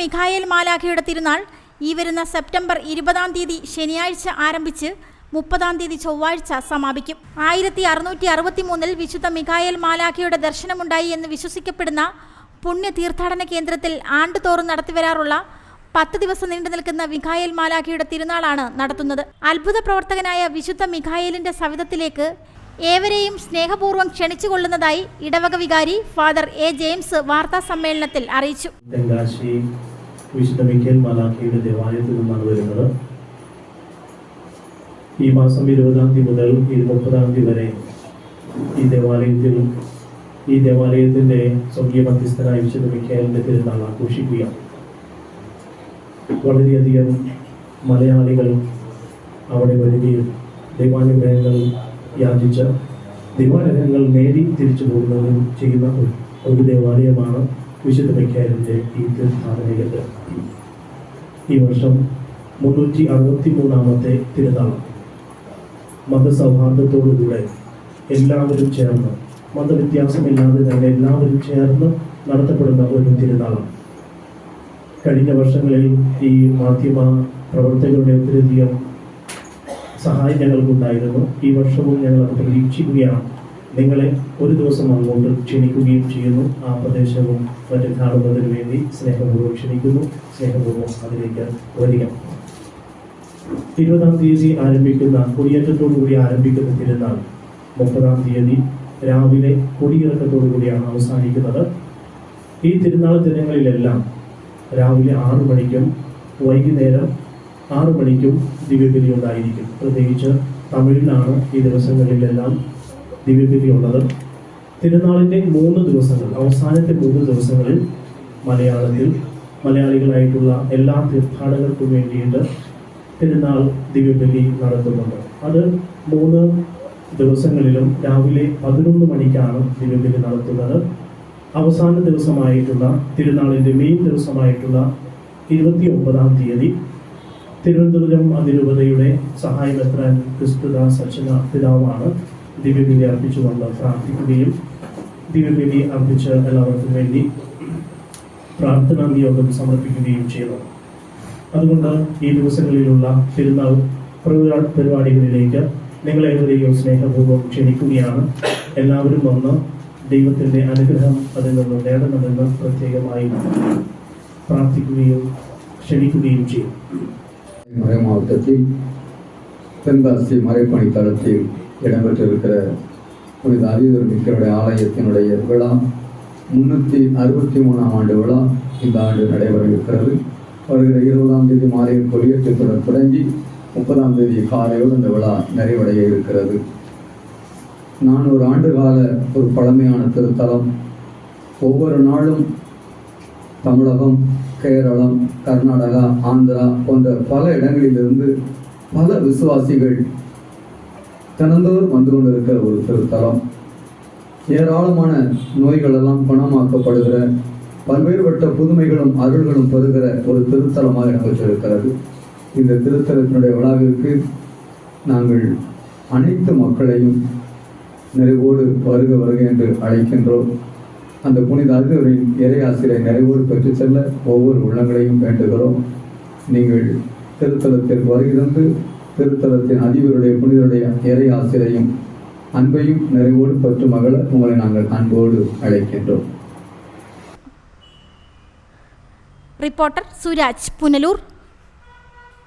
Mikhail മാലാഖയുടെ തിരുനാൾ ഈ വരുന്ന September ഇരുപതാം തീയതി ശനിയാഴ്ച ആരംഭിച്ച് മുപ്പതാം തീയതി ചൊവ്വാഴ്ച സമാപിക്കും. ആയിരത്തി അറുന്നൂറ്റി അറുപത്തി മൂന്നിൽ വിശുദ്ധ മിഖായേൽ മാലാഖയുടെ ദർശനമുണ്ടായി എന്ന് വിശ്വസിക്കപ്പെടുന്ന പുണ്യ തീർത്ഥാടന കേന്ദ്രത്തിൽ ആണ്ടുതോറും നടത്തിവരാറുള്ള പത്ത് ദിവസം നീണ്ടു നിൽക്കുന്ന മിഖായേൽ മാലാഖയുടെ തിരുനാളാണ് നടത്തുന്നത്. അത്ഭുത പ്രവർത്തകനായ വിശുദ്ധ മിഖായേലിന്റെ സവിധത്തിലേക്ക് ഏവരെയും സ്നേഹപൂർവം ക്ഷണിച്ചുകൊള്ളുന്നതായി ഇടവക വികാരി ഫാദർ എ ജെയിംസ് വാർത്താ സമ്മേളനത്തിൽ അറിയിച്ചു. ഈ മാസം ഇരുപതാം തീയതി മുതൽ ഇരുപത്തൊമ്പതാം തീയതി വരെ ഈ ദേവാലയത്തിൽ ഈ ദേവാലയത്തിന്റെ സ്വർഗീയ മധ്യസ്ഥനായ വിശുദ്ധ മിക്കേലിന്റെ തിരുനാൾ ആഘോഷിക്കുക വളരെയധികം മലയാളികൾ അവിടെ വരികയും ദൈവാനുഗ്രഹങ്ങൾ യാചിച്ച ദൈവാനുഗ്രഹങ്ങൾ നേടി തിരിച്ചു പോകുന്നതും ചെയ്യുന്ന ഒരു- ദേവാലയമാണ് വിശുദ്ധ മിക്കാലിന്റെ ഈ തീർത്ഥാടന ഈ വർഷം മുന്നൂറ്റി അറുപത്തി മൂന്നാമത്തെ തിരുനാൾ. മതസൗഹാർദ്ദത്തോടുകൂടെ എല്ലാവരും ചേർന്ന് മതവ്യത്യാസമില്ലാതെ തന്നെ എല്ലാവരും ചേർന്ന് നടത്തപ്പെടുന്ന ഒരു തിരുനാളാണ് കഴിഞ്ഞ വർഷങ്ങളിൽ ഈ മാധ്യമ പ്രവർത്തകരുടെ ഒത്തിരിയധികം സഹായം ഞങ്ങൾക്കുണ്ടായിരുന്നു ഈ വർഷവും ഞങ്ങൾ അത് പ്രതീക്ഷിക്കുകയാണ്. നിങ്ങളെ ഒരു ദിവസം അങ്ങോട്ട് ക്ഷണിക്കുകയും ചെയ്യുന്നു. ആ പ്രദേശവും മറ്റും കാണുന്നതിന് വേണ്ടി സ്നേഹപൂർവം ക്ഷണിക്കുന്നു. സ്നേഹപൂർവം അതിലേക്ക് വരിക. ഇരുപതാം തീയതി ആരംഭിക്കുന്ന കൊടിയേറ്റത്തോടുകൂടി ആരംഭിക്കുന്ന തിരുനാൾ. മുപ്പതാം തീയതി രാവിലെ കൊടിയിറക്കത്തോടു കൂടിയാണ് അവസാനിക്കുന്നത്. ഈ തിരുനാൾ ദിനങ്ങളിലെല്ലാം രാവിലെ ആറു മണിക്കും വൈകുന്നേരം ആറു മണിക്കും ദിവ്യബലി ഉണ്ടായിരിക്കും പ്രത്യേകിച്ച് തമിഴിലാണ് ഈ ദിവസങ്ങളിലെല്ലാം ദിവ്യബലി ഉള്ളത് തിരുനാളിന്റെ മൂന്ന് ദിവസങ്ങൾ അവസാനത്തെ മൂന്ന് ദിവസങ്ങളിൽ മലയാളത്തിൽ മലയാളികളായിട്ടുള്ള എല്ലാ തീർത്ഥാടകർക്കും വേണ്ടിയിട്ട് തിരുനാൾ ദിവ്യബലി നടത്തുന്നുണ്ട് അത് മൂന്ന് ദിവസങ്ങളിലും രാവിലെ പതിനൊന്ന് മണിക്കാണ് ദിവ്യബലി നടത്തുന്നത്. അവസാന ദിവസമായിട്ടുള്ള തിരുനാളിന്റെ മെയിൻ ദിവസമായിട്ടുള്ള ഇരുപത്തി ഒമ്പതാം തീയതി തിരുവനന്തപുരം അതിരൂപതയുടെ സഹായമെത്രാൻ ക്രിസ്തുദാസ് അച്ഛന പിതാവാണ് ദിവ്യബലി വന്ന് പ്രാർത്ഥിക്കുകയും ദിവ്യബലി അർപ്പിച്ച എല്ലാവർക്കും വേണ്ടി പ്രാർത്ഥനാ നിയോഗം സമർപ്പിക്കുകയും ചെയ്തു. അതുകൊണ്ട് ഈ ദിവസങ്ങളിലുള്ള തിരുനാൾ പരിപാ- പരിപാടികളിലേക്ക് നിങ്ങളേവരെയും സ്നേഹപൂർവം ക്ഷണിക്കുകയാണ്. എല്ലാവരും വന്ന് ദൈവത്തിന്റെ അനുഗ്രഹം അതിൽ നിന്ന് നേടണമെന്ന് പ്രത്യേകമായി പ്രാർത്ഥിക്കുകയും ക്ഷണിക്കുകയും ചെയ്യും. மறை மாவட்டத்தில் தென்காசி மறைப்பணி தளத்தில் இடம்பெற்றிருக்கிற புனித அரியதொரு மிக்கருடைய ஆலயத்தினுடைய விழா முன்னூற்றி அறுபத்தி மூணாம் ஆண்டு விழா இந்த ஆண்டு நடைபெற இருக்கிறது வருகிற இருபதாம் தேதி மாலையில் கொடியேற்றத்துடன் தொடங்கி முப்பதாம் தேதி காலையோடு இந்த விழா நிறைவடைய இருக்கிறது. நானூறு ஆண்டு கால ஒரு பழமையான திருத்தலம். ஒவ்வொரு நாளும் தமிழகம் கேரளம் கர்நாடகா ஆந்திரா போன்ற பல இடங்களிலிருந்து பல விசுவாசிகள் தினந்தோறும் வந்து கொண்டிருக்கிற ஒரு திருத்தலம். ஏராளமான நோய்களெல்லாம் குணமாக்கப்படுகிற பல்வேறுபட்ட புதுமைகளும் அருள்களும் பெறுகிற ஒரு திருத்தலமாக இடம்பெற்றிருக்கிறது இந்த திருத்தலத்தினுடைய விழாவிற்கு நாங்கள் அனைத்து மக்களையும் நிறைவோடு வருக வருக என்று அழைக்கின்றோம். அந்த புனித அருகவரின் இறையாசிரியை நிறைவோடு பெற்றுச் செல்ல ஒவ்வொரு உள்ளங்களையும் வேண்டுகிறோம் நீங்கள் திருத்தலத்திற்கு வருகிறது திருத்தலத்தின் அதிபருடைய புனிதருடைய இறை ஆசிரியையும் அன்பையும் நிறைவோடு பெற்று மகள உங்களை நாங்கள் அன்போடு அழைக்கின்றோம் റിപ്പോർട്ടർ സുരാജ് പുനലൂർ